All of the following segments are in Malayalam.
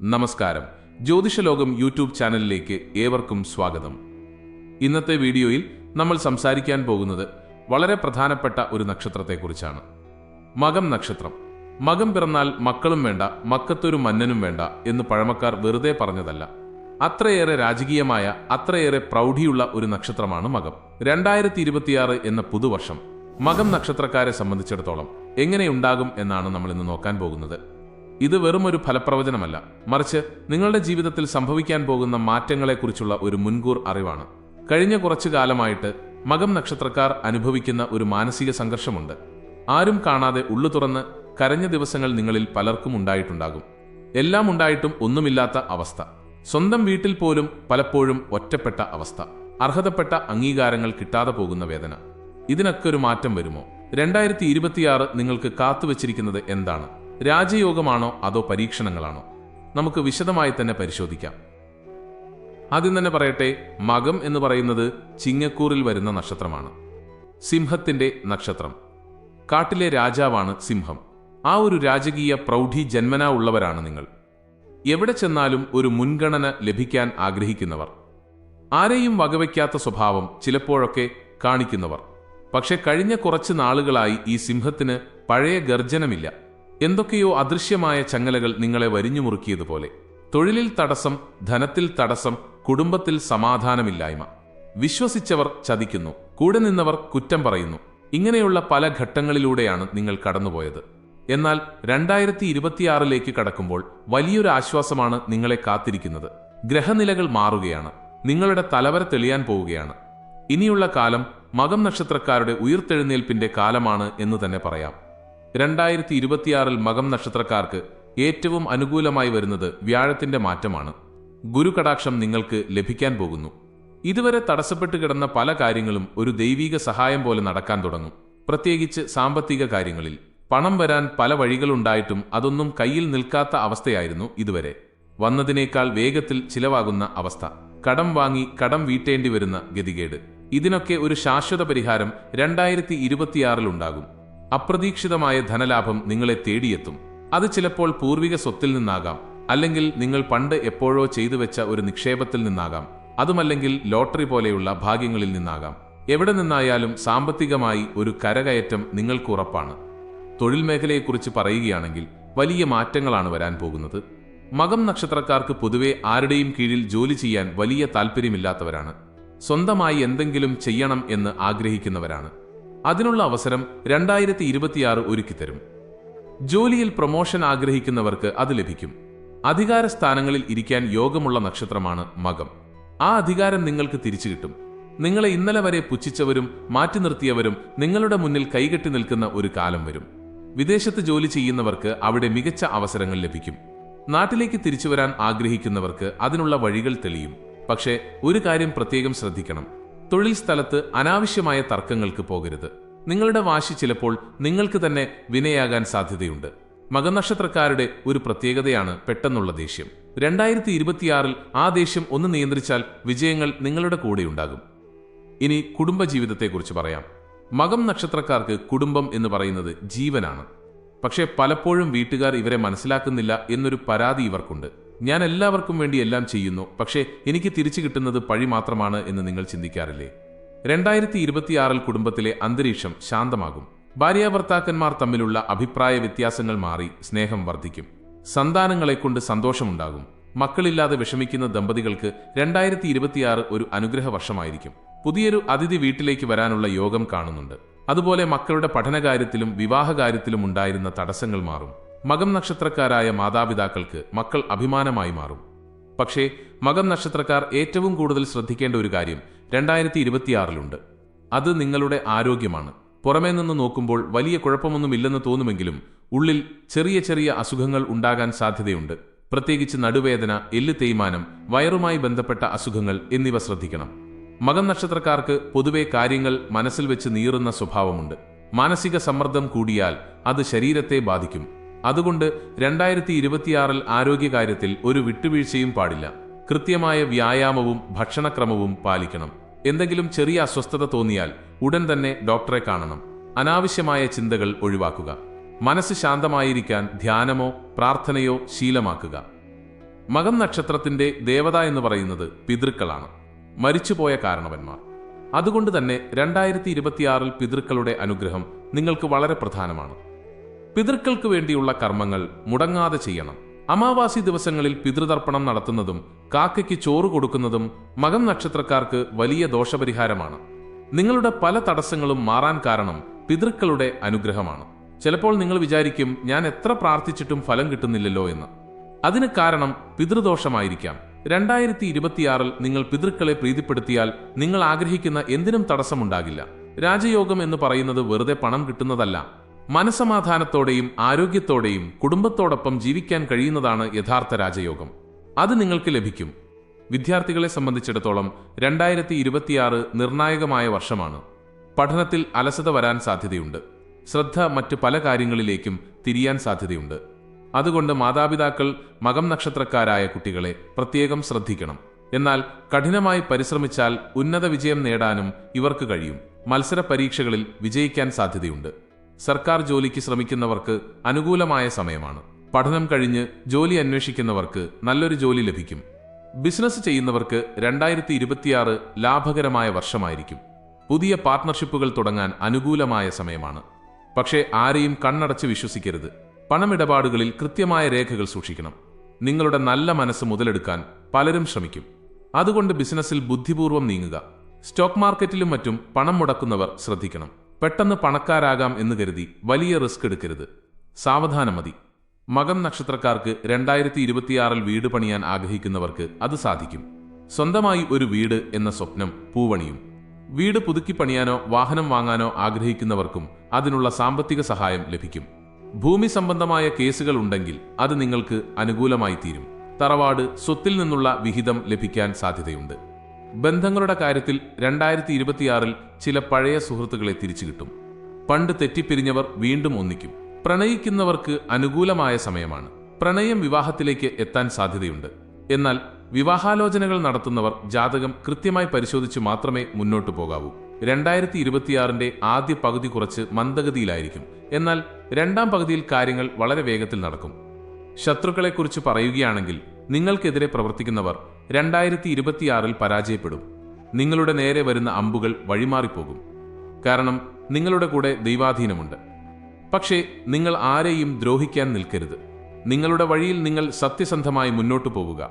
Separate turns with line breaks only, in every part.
നമസ്കാരം. ജ്യോതിഷലോകം യൂട്യൂബ് ചാനലിലേക്ക് ഏവർക്കും സ്വാഗതം. ഇന്നത്തെ വീഡിയോയിൽ നമ്മൾ സംസാരിക്കാൻ പോകുന്നത് വളരെ പ്രധാനപ്പെട്ട ഒരു നക്ഷത്രത്തെക്കുറിച്ചാണ്. മകം നക്ഷത്രം. മകം പിറന്നാൽ മക്കളും വേണ്ട മക്കത്തൊരു മന്നനും വേണ്ട എന്ന് പഴമക്കാർ വെറുതെ പറഞ്ഞതല്ല. അത്രയേറെ രാജകീയമായ അത്രയേറെ പ്രൗഢിയുള്ള ഒരു നക്ഷത്രമാണ് മകം. രണ്ടായിരത്തി ഇരുപത്തിയാറ് എന്ന പുതുവർഷം മകം നക്ഷത്രക്കാരെ സംബന്ധിച്ചിടത്തോളം എങ്ങനെയുണ്ടാകും എന്നാണ് നമ്മൾ ഇന്ന് നോക്കാൻ പോകുന്നത്. ഇത് വെറും ഒരു ഫലപ്രവചനമല്ല. മറിച്ച് നിങ്ങളുടെ ജീവിതത്തിൽ സംഭവിക്കാൻ പോകുന്ന മാറ്റങ്ങളെക്കുറിച്ചുള്ള ഒരു മുൻകൂർ അറിവാണ്. കഴിഞ്ഞ കുറച്ചു കാലമായിട്ട് മകം നക്ഷത്രക്കാർ അനുഭവിക്കുന്ന ഒരു മാനസിക സംഘർഷമുണ്ട്. ആരും കാണാതെ ഉള്ളു തുറന്ന് കരഞ്ഞ ദിവസങ്ങൾ നിങ്ങളിൽ പലർക്കും ഉണ്ടായിട്ടുണ്ടാകും. എല്ലാം ഉണ്ടായിട്ടും ഒന്നുമില്ലാത്ത അവസ്ഥ. സ്വന്തം വീട്ടിൽ പോലും പലപ്പോഴും ഒറ്റപ്പെട്ട അവസ്ഥ. അർഹതപ്പെട്ട അംഗീകാരങ്ങൾ കിട്ടാതെ പോകുന്ന വേദന. ഇതിനൊക്കെ ഒരു മാറ്റം വരുമോ? രണ്ടായിരത്തി ഇരുപത്തിയാറ് നിങ്ങൾക്ക് കാത്തുവച്ചിരിക്കുന്നത് എന്താണ്? രാജയോഗമാണോ അതോ പരീക്ഷണങ്ങളാണോ? നമുക്ക് വിശദമായി തന്നെ പരിശോധിക്കാം. ആദ്യം തന്നെ പറയട്ടെ മകം എന്ന് പറയുന്നത് ചിങ്ങക്കൂറിൽ വരുന്ന നക്ഷത്രമാണ്. സിംഹത്തിന്റെ നക്ഷത്രം. കാട്ടിലെ രാജാവാണ് സിംഹം. ആ ഒരു രാജകീയ പ്രൗഢി ജന്മനാ ഉള്ളവരാണ് നിങ്ങൾ. എവിടെ ചെന്നാലും ഒരു മുൻഗണന ലഭിക്കാൻ ആഗ്രഹിക്കുന്നവർ. ആരെയും വകവയ്ക്കാത്ത സ്വഭാവം ചിലപ്പോഴൊക്കെ കാണിക്കുന്നവർ. പക്ഷെ കഴിഞ്ഞ കുറച്ച് നാളുകളായി ഈ സിംഹത്തിന് പഴയ ഗർജനമില്ല. എന്തൊക്കെയോ അദൃശ്യമായ ചങ്ങലകൾ നിങ്ങളെ വരിഞ്ഞു മുറുക്കിയതുപോലെ. തൊഴിലിൽ തടസ്സം ധനത്തിൽ തടസ്സം കുടുംബത്തിൽ സമാധാനമില്ലായ്മ. വിശ്വസിച്ചവർ ചതിക്കുന്നു കൂടെ നിന്നവർ കുറ്റം പറയുന്നു. ഇങ്ങനെയുള്ള പല ഘട്ടങ്ങളിലൂടെയാണ് നിങ്ങൾ കടന്നുപോയത്. എന്നാൽ രണ്ടായിരത്തി ഇരുപത്തിയാറിലേക്ക് കടക്കുമ്പോൾ വലിയൊരു ആശ്വാസമാണ് നിങ്ങളെ കാത്തിരിക്കുന്നത്. ഗ്രഹനിലകൾ മാറുകയാണ് നിങ്ങളുടെ തലവര തെളിയാൻ പോവുകയാണ്. ഇനിയുള്ള കാലം മകം നക്ഷത്രക്കാരുടെ ഉയർത്തെഴുന്നേൽപ്പിന്റെ കാലമാണ് എന്ന് തന്നെ പറയാം. രണ്ടായിരത്തി ഇരുപത്തിയാറിൽ മകം നക്ഷത്രക്കാർക്ക് ഏറ്റവും അനുകൂലമായി വരുന്നത് വ്യാഴത്തിന്റെ മാറ്റമാണ്. ഗുരു കടാക്ഷം നിങ്ങൾക്ക് ലഭിക്കാൻ പോകുന്നു. ഇതുവരെ തടസ്സപ്പെട്ട് കിടന്ന പല കാര്യങ്ങളും ഒരു ദൈവീക സഹായം പോലെ നടക്കാൻ തുടങ്ങും. പ്രത്യേകിച്ച് സാമ്പത്തിക കാര്യങ്ങളിൽ. പണം വരാൻ പല വഴികളുണ്ടായിട്ടും അതൊന്നും കയ്യിൽ നിൽക്കാത്ത അവസ്ഥയായിരുന്നു ഇതുവരെ. വന്നതിനേക്കാൾ വേഗത്തിൽ ചിലവാകുന്ന അവസ്ഥ. കടം വാങ്ങി കടം വീട്ടേണ്ടി വരുന്ന ഗതികേട്. ഇതിനൊക്കെ ഒരു ശാശ്വത പരിഹാരം രണ്ടായിരത്തി ഇരുപത്തിയാറിലുണ്ടാകും അപ്രതീക്ഷിതമായ ധനലാഭം നിങ്ങളെ തേടിയെത്തും. അത് ചിലപ്പോൾ പൂർവിക സ്വത്തിൽ നിന്നാകാം അല്ലെങ്കിൽ നിങ്ങൾ പണ്ട് എപ്പോഴോ ചെയ്തു വെച്ച ഒരു നിക്ഷേപത്തിൽ നിന്നാകാം. അതുമല്ലെങ്കിൽ ലോട്ടറി പോലെയുള്ള ഭാഗ്യങ്ങളിൽ നിന്നാകാം. എവിടെ നിന്നായാലും സാമ്പത്തികമായി ഒരു കരകയറ്റം നിങ്ങൾക്ക് ഉറപ്പാണ്. തൊഴിൽ മേഖലയെക്കുറിച്ച് പറയുകയാണെങ്കിൽ വലിയ മാറ്റങ്ങളാണ് വരാൻ പോകുന്നത്. മകം നക്ഷത്രക്കാർക്ക് പൊതുവെ ആരുടെയും കീഴിൽ ജോലി ചെയ്യാൻ വലിയ താല്പര്യമില്ലാത്തവരാണ് സ്വന്തമായി എന്തെങ്കിലും ചെയ്യണം എന്ന് ആഗ്രഹിക്കുന്നവരാണ്. അതിനുള്ള അവസരം രണ്ടായിരത്തി ഇരുപത്തിയാറ് ഒരുക്കിത്തരും ജോലിയിൽ പ്രൊമോഷൻ ആഗ്രഹിക്കുന്നവർക്ക് അത് ലഭിക്കും. അധികാര സ്ഥാനങ്ങളിൽ ഇരിക്കാൻ യോഗമുള്ള നക്ഷത്രമാണ് മകം. ആ അധികാരം നിങ്ങൾക്ക് തിരിച്ചു കിട്ടും. നിങ്ങളെ ഇന്നലെ വരെ പുച്ഛിച്ചവരും മാറ്റി നിർത്തിയവരും നിങ്ങളുടെ മുന്നിൽ കൈകെട്ടി നിൽക്കുന്ന ഒരു കാലം വരും. വിദേശത്ത് ജോലി ചെയ്യുന്നവർക്ക് അവിടെ മികച്ച അവസരങ്ങൾ ലഭിക്കും. നാട്ടിലേക്ക് തിരിച്ചു വരാൻ ആഗ്രഹിക്കുന്നവർക്ക് അതിനുള്ള വഴികൾ തെളിയും. പക്ഷേ ഒരു കാര്യം പ്രത്യേകം ശ്രദ്ധിക്കണം. തൊഴിൽ സ്ഥലത്ത് അനാവശ്യമായ തർക്കങ്ങൾക്ക് പോകരുത്. നിങ്ങളുടെ വാശി ചിലപ്പോൾ നിങ്ങൾക്ക് തന്നെ വിനയാകാൻ സാധ്യതയുണ്ട്. മകനക്ഷത്രക്കാരുടെ ഒരു പ്രത്യേകതയാണ് പെട്ടെന്നുള്ള ദേഷ്യം. രണ്ടായിരത്തി ഇരുപത്തിയാറിൽ ആ ദേഷ്യം ഒന്ന് നിയന്ത്രിച്ചാൽ വിജയങ്ങൾ നിങ്ങളുടെ കൂടെയുണ്ടാകും ഇനി കുടുംബജീവിതത്തെക്കുറിച്ച് പറയാം. മകം നക്ഷത്രക്കാർക്ക് കുടുംബം എന്ന് പറയുന്നത് ജീവനാണ്. പക്ഷേ പലപ്പോഴും വീട്ടുകാർ ഇവരെ മനസ്സിലാക്കുന്നില്ല എന്നൊരു പരാതി ഇവർക്കുണ്ട്. ഞാൻ എല്ലാവർക്കും വേണ്ടി എല്ലാം ചെയ്യുന്നു. പക്ഷേ എനിക്ക് തിരിച്ചു കിട്ടുന്നത് പഴി മാത്രമാണ് എന്ന് നിങ്ങൾ ചിന്തിക്കാറില്ലേ? രണ്ടായിരത്തി ഇരുപത്തിയാറിൽ കുടുംബത്തിലെ അന്തരീക്ഷം ശാന്തമാകും. ഭാര്യാഭർത്താക്കന്മാർ തമ്മിലുള്ള അഭിപ്രായ വ്യത്യാസങ്ങൾ മാറി സ്നേഹം വർദ്ധിക്കും. സന്താനങ്ങളെക്കൊണ്ട് സന്തോഷമുണ്ടാകും. മക്കളില്ലാതെ വിഷമിക്കുന്ന ദമ്പതികൾക്ക് രണ്ടായിരത്തി ഇരുപത്തിയാറ് ഒരു അനുഗ്രഹ വർഷമായിരിക്കും പുതിയൊരു അതിഥി വീട്ടിലേക്ക് വരാനുള്ള യോഗം കാണുന്നുണ്ട്. അതുപോലെ മക്കളുടെ പഠനകാര്യത്തിലും വിവാഹകാര്യത്തിലും ഉണ്ടായിരുന്ന തടസ്സങ്ങൾ മാറും. മകം നക്ഷത്രക്കാരായ മാതാപിതാക്കൾക്ക് മക്കൾ അഭിമാനമായി മാറും. പക്ഷേ മകം നക്ഷത്രക്കാർ ഏറ്റവും കൂടുതൽ ശ്രദ്ധിക്കേണ്ട ഒരു കാര്യം രണ്ടായിരത്തി ഇരുപത്തിയാറിലുണ്ട് അത് നിങ്ങളുടെ ആരോഗ്യമാണ്. പുറമേ നിന്ന് നോക്കുമ്പോൾ വലിയ കുഴപ്പമൊന്നുമില്ലെന്ന് തോന്നുമെങ്കിലും ഉള്ളിൽ ചെറിയ ചെറിയ അസുഖങ്ങൾ ഉണ്ടാകാൻ സാധ്യതയുണ്ട്. പ്രത്യേകിച്ച് നടുവേദന എല്ല് തേയ്മാനം വയറുമായി ബന്ധപ്പെട്ട അസുഖങ്ങൾ എന്നിവ ശ്രദ്ധിക്കണം. മകം നക്ഷത്രക്കാർക്ക് പൊതുവെ കാര്യങ്ങൾ മനസ്സിൽ വെച്ച് നീറുന്ന സ്വഭാവമുണ്ട്. മാനസിക സമ്മർദ്ദം കൂടിയാൽ അത് ശരീരത്തെ ബാധിക്കും. അതുകൊണ്ട് രണ്ടായിരത്തി ഇരുപത്തിയാറിൽ ആരോഗ്യകാര്യത്തിൽ ഒരു വിട്ടുവീഴ്ചയും പാടില്ല. കൃത്യമായ വ്യായാമവും ഭക്ഷണക്രമവും പാലിക്കണം. എന്തെങ്കിലും ചെറിയ അസ്വസ്ഥത തോന്നിയാൽ ഉടൻ തന്നെ ഡോക്ടറെ കാണണം. അനാവശ്യമായ ചിന്തകൾ ഒഴിവാക്കുക. മനസ്സ് ശാന്തമായിരിക്കാൻ ധ്യാനമോ പ്രാർത്ഥനയോ ശീലമാക്കുക. മകം നക്ഷത്രത്തിന്റെ ദേവത എന്ന് പറയുന്നത് പിതൃക്കളാണ്. മരിച്ചുപോയ കാരണവന്മാർ. അതുകൊണ്ട് തന്നെ രണ്ടായിരത്തി ഇരുപത്തിയാറിൽ പിതൃക്കളുടെ അനുഗ്രഹം നിങ്ങൾക്ക് വളരെ പ്രധാനമാണ്. പിതൃക്കൾക്ക് വേണ്ടിയുള്ള കർമ്മങ്ങൾ മുടങ്ങാതെ ചെയ്യണം. അമാവാസി ദിവസങ്ങളിൽ പിതൃതർപ്പണം നടത്തുന്നതും കാക്കയ്ക്ക് ചോറ് കൊടുക്കുന്നതും മകം നക്ഷത്രക്കാർക്ക് വലിയ ദോഷപരിഹാരമാണ്. നിങ്ങളുടെ പല തടസ്സങ്ങളും മാറാൻ കാരണം പിതൃക്കളുടെ അനുഗ്രഹമാണ്. ചിലപ്പോൾ നിങ്ങൾ വിചാരിക്കും ഞാൻ എത്ര പ്രാർത്ഥിച്ചിട്ടും ഫലം കിട്ടുന്നില്ലല്ലോ എന്ന്. അതിന് കാരണം പിതൃദോഷമായിരിക്കാം. രണ്ടായിരത്തി ഇരുപത്തിയാറിൽ നിങ്ങൾ പിതൃക്കളെ പ്രീതിപ്പെടുത്തിയാൽ നിങ്ങൾ ആഗ്രഹിക്കുന്ന എന്തിനും തടസ്സമുണ്ടാകില്ല. രാജയോഗം എന്ന് പറയുന്നത് വെറുതെ പണം കിട്ടുന്നതല്ല. മനസമാധാനത്തോടെയും ആരോഗ്യത്തോടെയും കുടുംബത്തോടൊപ്പം ജീവിക്കാൻ കഴിയുന്നതാണ് യഥാർത്ഥ രാജയോഗം. അത് നിങ്ങൾക്ക് ലഭിക്കും. വിദ്യാർത്ഥികളെ സംബന്ധിച്ചിടത്തോളം രണ്ടായിരത്തി ഇരുപത്തിയാറ് നിർണായകമായ വർഷമാണ്. പഠനത്തിൽ അലസത വരാൻ സാധ്യതയുണ്ട്. ശ്രദ്ധ മറ്റ് പല കാര്യങ്ങളിലേക്കും തിരിയാൻ സാധ്യതയുണ്ട്. അതുകൊണ്ട് മാതാപിതാക്കൾ മകം നക്ഷത്രക്കാരായ കുട്ടികളെ പ്രത്യേകം ശ്രദ്ധിക്കണം. എന്നാൽ കഠിനമായി പരിശ്രമിച്ചാൽ ഉന്നത വിജയം നേടാനും ഇവർക്ക് കഴിയും. മത്സര പരീക്ഷകളിൽ വിജയിക്കാൻ സാധ്യതയുണ്ട്. സർക്കാർ ജോലിക്ക് ശ്രമിക്കുന്നവർക്ക് അനുകൂലമായ സമയമാണ്. പഠനം കഴിഞ്ഞ് ജോലി അന്വേഷിക്കുന്നവർക്ക് നല്ലൊരു ജോലി ലഭിക്കും. ബിസിനസ് ചെയ്യുന്നവർക്ക് രണ്ടായിരത്തി ഇരുപത്തിയാറ് ലാഭകരമായ വർഷമായിരിക്കും. പുതിയ പാർട്ട്ണർഷിപ്പുകൾ തുടങ്ങാൻ അനുകൂലമായ സമയമാണ്. പക്ഷേ ആരെയും കണ്ണടച്ച് വിശ്വസിക്കരുത്. പണമിടപാടുകളിൽ കൃത്യമായ രേഖകൾ സൂക്ഷിക്കണം. നിങ്ങളുടെ നല്ല മനസ്സ് മുതലെടുക്കാൻ പലരും ശ്രമിക്കും. അതുകൊണ്ട് ബിസിനസ്സിൽ ബുദ്ധിപൂർവം നീങ്ങുക. സ്റ്റോക്ക് മാർക്കറ്റിലും മറ്റും പണം മുടക്കുന്നവർ ശ്രദ്ധിക്കണം. പെട്ടെന്ന് പണക്കാരാകാം എന്ന് കരുതി വലിയ റിസ്ക് എടുക്കരുത്. സാവധാനം മതി. മകം നക്ഷത്രക്കാർക്ക് രണ്ടായിരത്തി ഇരുപത്തിയാറിൽ വീട് പണിയാൻ ആഗ്രഹിക്കുന്നവർക്ക് അത് സാധിക്കും. സ്വന്തമായി ഒരു വീട് എന്ന സ്വപ്നം പൂവണിയും. വീട് പുതുക്കി പണിയാനോ വാഹനം വാങ്ങാനോ ആഗ്രഹിക്കുന്നവർക്കും അതിനുള്ള സാമ്പത്തിക സഹായം ലഭിക്കും. ഭൂമി സംബന്ധമായ കേസുകൾ ഉണ്ടെങ്കിൽ അത് നിങ്ങൾക്ക് അനുകൂലമായി തീരും തറവാട് സ്വത്തിൽ നിന്നുള്ള വിഹിതം ലഭിക്കാൻ സാധ്യതയുണ്ട്. ബന്ധങ്ങളുടെ കാര്യത്തിൽ രണ്ടായിരത്തി ഇരുപത്തിയാറിൽ ചില പഴയ സുഹൃത്തുക്കളെ തിരിച്ചു കിട്ടും. പണ്ട് തെറ്റിപ്പിരിഞ്ഞവർ വീണ്ടും ഒന്നിക്കും. പ്രണയിക്കുന്നവർക്ക് അനുകൂലമായ സമയമാണ്. പ്രണയം വിവാഹത്തിലേക്ക് എത്താൻ സാധ്യതയുണ്ട്. എന്നാൽ വിവാഹാലോചനകൾ നടത്തുന്നവർ ജാതകം കൃത്യമായി പരിശോധിച്ച് മാത്രമേ മുന്നോട്ടു പോകാവൂ. രണ്ടായിരത്തി ഇരുപത്തിയാറിന്റെ ആദ്യ പകുതി കുറച്ച് മന്ദഗതിയിലായിരിക്കും. എന്നാൽ രണ്ടാം പകുതിയിൽ കാര്യങ്ങൾ വളരെ വേഗത്തിൽ നടക്കും. ശത്രുക്കളെക്കുറിച്ച് പറയുകയാണെങ്കിൽ നിങ്ങൾക്കെതിരെ പ്രവർത്തിക്കുന്നവർ രണ്ടായിരത്തി ഇരുപത്തിയാറിൽ പരാജയപ്പെടും. നിങ്ങളുടെ നേരെ വരുന്ന അമ്പുകൾ വഴിമാറിപ്പോകും. കാരണം നിങ്ങളുടെ കൂടെ ദൈവാധീനമുണ്ട്. പക്ഷേ നിങ്ങൾ ആരെയും ദ്രോഹിക്കാൻ നിൽക്കരുത്. നിങ്ങളുടെ വഴിയിൽ നിങ്ങൾ സത്യസന്ധമായി മുന്നോട്ടു പോവുക.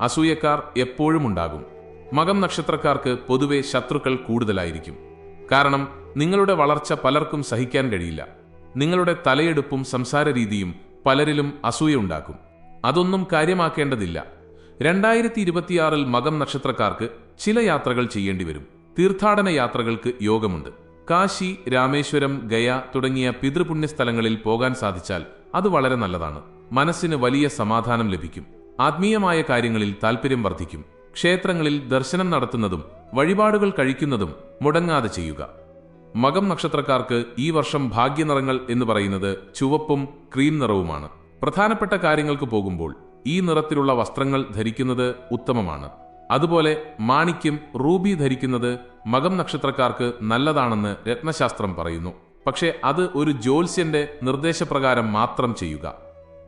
അസൂയക്കാർ എപ്പോഴും ഉണ്ടാകും. മകം നക്ഷത്രക്കാർക്ക് പൊതുവെ ശത്രുക്കൾ കൂടുതലായിരിക്കും. കാരണം നിങ്ങളുടെ വളർച്ച പലർക്കും സഹിക്കാൻ കഴിയില്ല. നിങ്ങളുടെ തലയെടുപ്പും സംസാര രീതിയും പലരിലും അസൂയുണ്ടാക്കും അതൊന്നും കാര്യമാക്കേണ്ടതില്ല. രണ്ടായിരത്തി ഇരുപത്തിയാറിൽ മകം നക്ഷത്രക്കാർക്ക് ചില യാത്രകൾ ചെയ്യേണ്ടി വരും. തീർത്ഥാടന യാത്രകൾക്ക് യോഗമുണ്ട്. കാശി രാമേശ്വരം ഗയ തുടങ്ങിയ പിതൃപുണ്യ സ്ഥലങ്ങളിൽ പോകാൻ സാധിച്ചാൽ അത് വളരെ നല്ലതാണ്. മനസ്സിന് വലിയ സമാധാനം ലഭിക്കും. ആത്മീയമായ കാര്യങ്ങളിൽ താൽപ്പര്യം വർദ്ധിക്കും. ക്ഷേത്രങ്ങളിൽ ദർശനം നടത്തുന്നതും വഴിപാടുകൾ കഴിക്കുന്നതും മുടങ്ങാതെ ചെയ്യുക. മകം നക്ഷത്രക്കാർക്ക് ഈ വർഷം ഭാഗ്യനിറങ്ങൾ എന്ന് പറയുന്നത് ചുവപ്പും ക്രീം നിറവുമാണ്. പ്രധാനപ്പെട്ട കാര്യങ്ങൾക്ക് പോകുമ്പോൾ ഈ നിറത്തിലുള്ള വസ്ത്രങ്ങൾ ധരിക്കുന്നത് ഉത്തമമാണ്. അതുപോലെ മാണിക്യം റൂബി ധരിക്കുന്നത് മകം നക്ഷത്രക്കാർക്ക് നല്ലതാണെന്ന് രത്നശാസ്ത്രം പറയുന്നു. പക്ഷേ അത് ഒരു ജ്യോത്സ്യന്റെ നിർദ്ദേശപ്രകാരം മാത്രം ചെയ്യുക.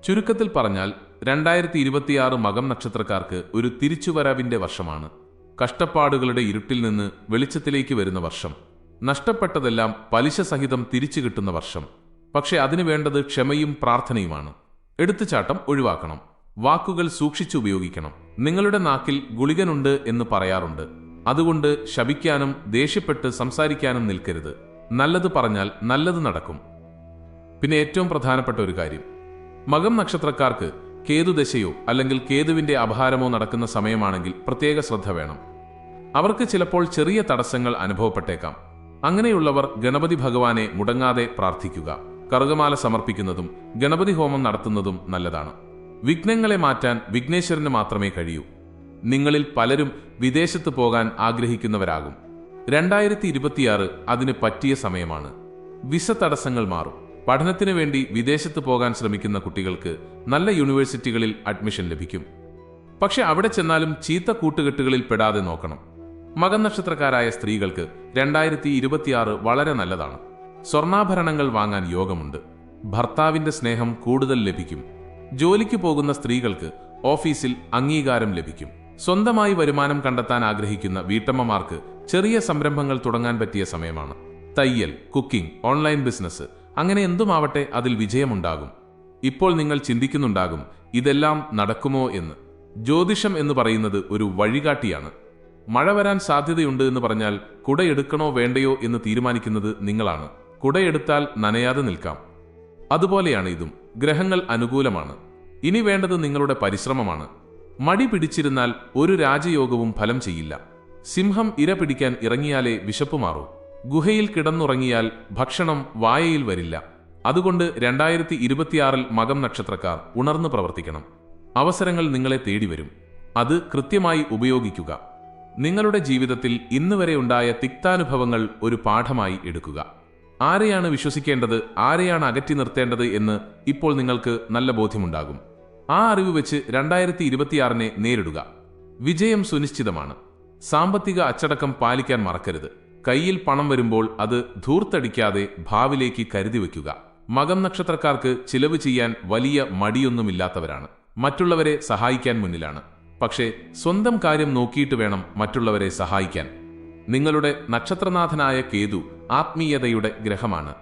ചുരുക്കത്തിൽ പറഞ്ഞാൽ രണ്ടായിരത്തി ഇരുപത്തിയാറ് മകം നക്ഷത്രക്കാർക്ക് ഒരു തിരിച്ചുവരവിന്റെ വർഷമാണ്. കഷ്ടപ്പാടുകളുടെ ഇരുട്ടിൽ നിന്ന് വെളിച്ചത്തിലേക്ക് വരുന്ന വർഷം. നഷ്ടപ്പെട്ടതെല്ലാം പലിശ സഹിതം തിരിച്ചു കിട്ടുന്ന വർഷം. പക്ഷേ അതിനു വേണ്ടത് ക്ഷമയും പ്രാർത്ഥനയുമാണ്. എടുത്തുചാട്ടം ഒഴിവാക്കണം. വാക്കുകൾ സൂക്ഷിച്ചു ഉപയോഗിക്കണം നിങ്ങളുടെ നാക്കിൽ ഗുളികനുണ്ട് എന്ന് പറയാറുണ്ട്. അതുകൊണ്ട് ശപിക്കാനും ദേഷ്യപ്പെട്ട് സംസാരിക്കാനും നിൽക്കരുത്. നല്ലത് പറഞ്ഞാൽ നല്ലത് നടക്കും. പിന്നെ ഏറ്റവും പ്രധാനപ്പെട്ട ഒരു കാര്യം. മകം നക്ഷത്രക്കാർക്ക് കേതുദശയോ അല്ലെങ്കിൽ കേതുവിന്റെ അപഹാരമോ നടക്കുന്ന സമയമാണെങ്കിൽ പ്രത്യേക ശ്രദ്ധ വേണം. അവർക്ക് ചിലപ്പോൾ ചെറിയ തടസ്സങ്ങൾ അനുഭവപ്പെട്ടേക്കാം. അങ്ങനെയുള്ളവർ ഗണപതി ഭഗവാനെ മുടങ്ങാതെ പ്രാർത്ഥിക്കുക. കറുകമാല സമർപ്പിക്കുന്നതും ഗണപതി ഹോമം നടത്തുന്നതും നല്ലതാണ്. വിഘ്നങ്ങളെ മാറ്റാൻ വിഘ്നേശ്വരന് മാത്രമേ കഴിയൂ. നിങ്ങളിൽ പലരും വിദേശത്ത് പോകാൻ ആഗ്രഹിക്കുന്നവരാകും. രണ്ടായിരത്തി ഇരുപത്തിയാറ് അതിന് പറ്റിയ സമയമാണ്. വിസ തടസ്സങ്ങൾ മാറും. പഠനത്തിനു വേണ്ടി വിദേശത്ത് പോകാൻ ശ്രമിക്കുന്ന കുട്ടികൾക്ക് നല്ല യൂണിവേഴ്സിറ്റികളിൽ അഡ്മിഷൻ ലഭിക്കും. പക്ഷെ അവിടെ ചെന്നാലും ചീത്ത കൂട്ടുകെട്ടുകളിൽ പെടാതെ നോക്കണം. മകൻ നക്ഷത്രക്കാരായ സ്ത്രീകൾക്ക് രണ്ടായിരത്തി ഇരുപത്തിയാറ് വളരെ നല്ലതാണ്. സ്വർണാഭരണങ്ങൾ വാങ്ങാൻ യോഗമുണ്ട്. ഭർത്താവിന്റെ സ്നേഹം കൂടുതൽ ലഭിക്കും. ജോലിക്ക് പോകുന്ന സ്ത്രീകൾക്ക് ഓഫീസിൽ അംഗീകാരം ലഭിക്കും. സ്വന്തമായി വരുമാനം കണ്ടെത്താൻ ആഗ്രഹിക്കുന്ന വീട്ടമ്മമാർക്ക് ചെറിയ സംരംഭങ്ങൾ തുടങ്ങാൻ പറ്റിയ സമയമാണ്. തയ്യൽ കുക്കിംഗ് ഓൺലൈൻ ബിസിനസ് അങ്ങനെ എന്തുമാവട്ടെ അതിൽ വിജയമുണ്ടാകും. ഇപ്പോൾ നിങ്ങൾ ചിന്തിക്കുന്നുണ്ടാകും ഇതെല്ലാം നടക്കുമോ എന്ന്. ജ്യോതിഷം എന്ന് പറയുന്നത് ഒരു വഴികാട്ടിയാണ്. മഴ വരാൻ സാധ്യതയുണ്ട് എന്ന് പറഞ്ഞാൽ കുടയെടുക്കണോ വേണ്ടയോ എന്ന് തീരുമാനിക്കുന്നത് നിങ്ങളാണ്. കുടയെടുത്താൽ നനയാതെ നിൽക്കാം. അതുപോലെയാണ് ഇതും. ഗ്രഹങ്ങൾ അനുകൂലമാണ്. ഇനി വേണ്ടത് നിങ്ങളുടെ പരിശ്രമമാണ്. മടി പിടിച്ചിരുന്നാൽ ഒരു രാജയോഗവും ഫലം ചെയ്യില്ല. സിംഹം ഇര പിടിക്കാൻ ഇറങ്ങിയാലേ വിശപ്പ് മാറൂ. ഗുഹയിൽ കിടന്നുറങ്ങിയാൽ ഭക്ഷണം വായയിൽ വരില്ല. അതുകൊണ്ട് രണ്ടായിരത്തി ഇരുപത്തിയാറിൽ മകം നക്ഷത്രക്കാർ ഉണർന്നു പ്രവർത്തിക്കണം. അവസരങ്ങൾ നിങ്ങളെ തേടി വരും അത് കൃത്യമായി ഉപയോഗിക്കുക. നിങ്ങളുടെ ജീവിതത്തിൽ ഇന്നുവരെ ഉണ്ടായ തിക്താനുഭവങ്ങൾ ഒരു പാഠമായി എടുക്കുക. ആരെയാണ് വിശ്വസിക്കേണ്ടത്? ആരെയാണ് അകറ്റി നിർത്തേണ്ടത് എന്ന് ഇപ്പോൾ നിങ്ങൾക്ക് നല്ല ബോധ്യമുണ്ടാകും. ആ അറിവ് വെച്ച് രണ്ടായിരത്തി ഇരുപത്തിയാറിനെ നേരിടുക. വിജയം സുനിശ്ചിതമാണ്. സാമ്പത്തിക അച്ചടക്കം പാലിക്കാൻ മറക്കരുത്. കയ്യിൽ പണം വരുമ്പോൾ അത് ധൂർത്തടിക്കാതെ ഭാവിലേക്ക് കരുതി വയ്ക്കുക. മകം നക്ഷത്രക്കാർക്ക് ചിലവ് ചെയ്യാൻ വലിയ മടിയൊന്നുമില്ലാത്തവരാണ്. മറ്റുള്ളവരെ സഹായിക്കാൻ മുന്നിലാണ്. പക്ഷേ സ്വന്തം കാര്യം നോക്കിയിട്ട് വേണം മറ്റുള്ളവരെ സഹായിക്കാൻ. നിങ്ങളുടെ നക്ഷത്രനാഥനായ കേതു ആത്മീയതയുടെ ഗ്രഹമാണ്.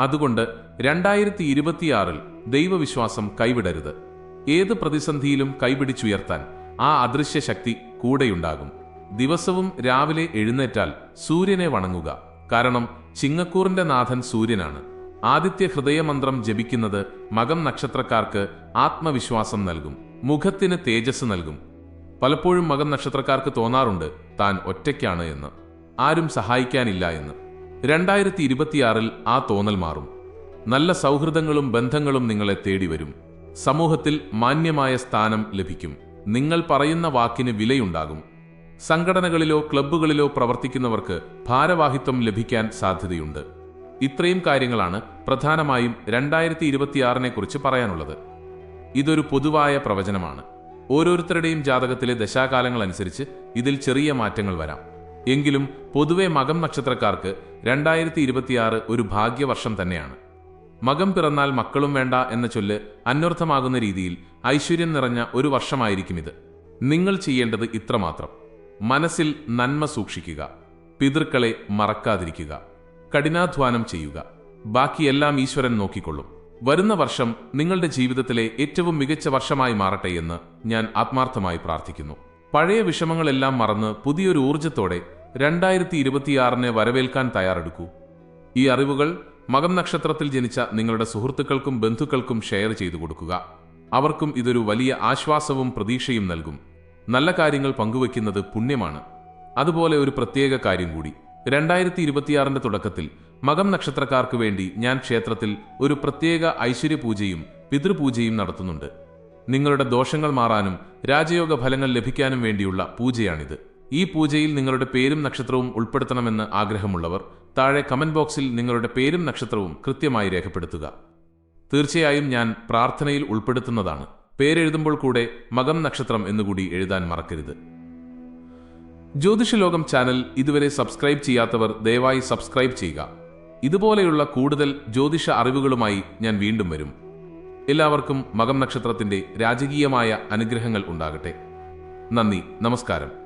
അതുകൊണ്ട് രണ്ടായിരത്തി ഇരുപത്തിയാറിൽ ദൈവവിശ്വാസം കൈവിടരുത്. ഏത് പ്രതിസന്ധിയിലും കൈപിടിച്ചുയർത്താൻ ആ അദൃശ്യ ശക്തി കൂടെയുണ്ടാകും. ദിവസവും രാവിലെ എഴുന്നേറ്റാൽ സൂര്യനെ വണങ്ങുക. കാരണം ചിങ്ങക്കൂറിന്റെ നാഥൻ സൂര്യനാണ്. ആദിത്യ ഹൃദയമന്ത്രം ജപിക്കുന്നത് മകം നക്ഷത്രക്കാർക്ക് ആത്മവിശ്വാസം നൽകും. മുഖത്തിന് തേജസ് നൽകും. പലപ്പോഴും മകം നക്ഷത്രക്കാർക്ക് തോന്നാറുണ്ട് താൻ ഒറ്റയ്ക്കാണ് എന്ന്. ആരും സഹായിക്കാനില്ല എന്ന്. രണ്ടായിരത്തി ഇരുപത്തിയാറിൽ ആ തോന്നൽ മാറും. നല്ല സൗഹൃദങ്ങളും ബന്ധങ്ങളും നിങ്ങളെ തേടി വരും സമൂഹത്തിൽ മാന്യമായ സ്ഥാനം ലഭിക്കും. നിങ്ങൾ പറയുന്ന വാക്കിന് വിലയുണ്ടാകും. സംഘടനകളിലോ ക്ലബ്ബുകളിലോ പ്രവർത്തിക്കുന്നവർക്ക് ഭാരവാഹിത്വം ലഭിക്കാൻ സാധ്യതയുണ്ട്. ഇത്രയും കാര്യങ്ങളാണ് പ്രധാനമായും രണ്ടായിരത്തി ഇരുപത്തിയാറിനെ കുറിച്ച് പറയാനുള്ളത്. ഇതൊരു പൊതുവായ പ്രവചനമാണ്. ഓരോരുത്തരുടെയും ജാതകത്തിലെ ദശാകാലങ്ങൾ അനുസരിച്ച് ഇതിൽ ചെറിയ മാറ്റങ്ങൾ വരാം. എങ്കിലും പൊതുവെ മകം നക്ഷത്രക്കാർക്ക് രണ്ടായിരത്തി ഇരുപത്തിയാറ് ഒരു ഭാഗ്യവർഷം തന്നെയാണ്. മകം പിറന്നാൽ മക്കളും വേണ്ട എന്ന ചൊല്ല് അന്വർത്ഥമാകുന്ന രീതിയിൽ ഐശ്വര്യം നിറഞ്ഞ ഒരു വർഷമായിരിക്കും ഇത്. നിങ്ങൾ ചെയ്യേണ്ടത് ഇത്രമാത്രം. മനസ്സിൽ നന്മ സൂക്ഷിക്കുക. പിതൃക്കളെ മറക്കാതിരിക്കുക. കഠിനാധ്വാനം ചെയ്യുക. ബാക്കിയെല്ലാം ഈശ്വരൻ നോക്കിക്കൊള്ളും. വരുന്ന വർഷം നിങ്ങളുടെ ജീവിതത്തിലെ ഏറ്റവും മികച്ച വർഷമായി മാറട്ടെ എന്ന് ഞാൻ ആത്മാർത്ഥമായി പ്രാർത്ഥിക്കുന്നു. പഴയ വിഷമങ്ങളെല്ലാം മറന്ന് പുതിയൊരു ഊർജത്തോടെ രണ്ടായിരത്തി ഇരുപത്തിയാറിനെ വരവേൽക്കാൻ തയ്യാറെടുക്കൂ. ഈ അറിവുകൾ മകം നക്ഷത്രത്തിൽ ജനിച്ച നിങ്ങളുടെ സുഹൃത്തുക്കൾക്കും ബന്ധുക്കൾക്കും ഷെയർ ചെയ്തു കൊടുക്കുക. അവർക്കും ഇതൊരു വലിയ ആശ്വാസവും പ്രതീക്ഷയും നൽകും. നല്ല കാര്യങ്ങൾ പങ്കുവെക്കുന്നത് പുണ്യമാണ്. അതുപോലെ ഒരു പ്രത്യേക കാര്യം കൂടി. രണ്ടായിരത്തി ഇരുപത്തിയാറിന്റെ തുടക്കത്തിൽ മകം നക്ഷത്രക്കാർക്ക് വേണ്ടി ഞാൻ ക്ഷേത്രത്തിൽ ഒരു പ്രത്യേക ഐശ്വര്യപൂജയും പിതൃപൂജയും നടത്തുന്നുണ്ട്. നിങ്ങളുടെ ദോഷങ്ങൾ മാറാനും രാജയോഗ ഫലങ്ങൾ ലഭിക്കാനും വേണ്ടിയുള്ള പൂജയാണിത്. ഈ പൂജയിൽ നിങ്ങളുടെ പേരും നക്ഷത്രവും ഉൾപ്പെടുത്തണമെന്ന് ആഗ്രഹമുള്ളവർ താഴെ കമന്റ് ബോക്സിൽ നിങ്ങളുടെ പേരും നക്ഷത്രവും കൃത്യമായി രേഖപ്പെടുത്തുക. തീർച്ചയായും ഞാൻ പ്രാർത്ഥനയിൽ ഉൾപ്പെടുത്തുന്നതാണ്. പേരെഴുതുമ്പോൾ കൂടെ മകം നക്ഷത്രം എന്നുകൂടി എഴുതാൻ മറക്കരുത്. ജ്യോതിഷലോകം ചാനൽ ഇതുവരെ സബ്സ്ക്രൈബ് ചെയ്യാത്തവർ ദയവായി സബ്സ്ക്രൈബ് ചെയ്യുക. ഇതുപോലെയുള്ള കൂടുതൽ ജ്യോതിഷ അറിവുകളുമായി ഞാൻ വീണ്ടും വരും. എല്ലാവർക്കും മകം നക്ഷത്രത്തിന്റെ രാജകീയമായ അനുഗ്രഹങ്ങൾ ഉണ്ടാകട്ടെ. നന്ദി നമസ്കാരം.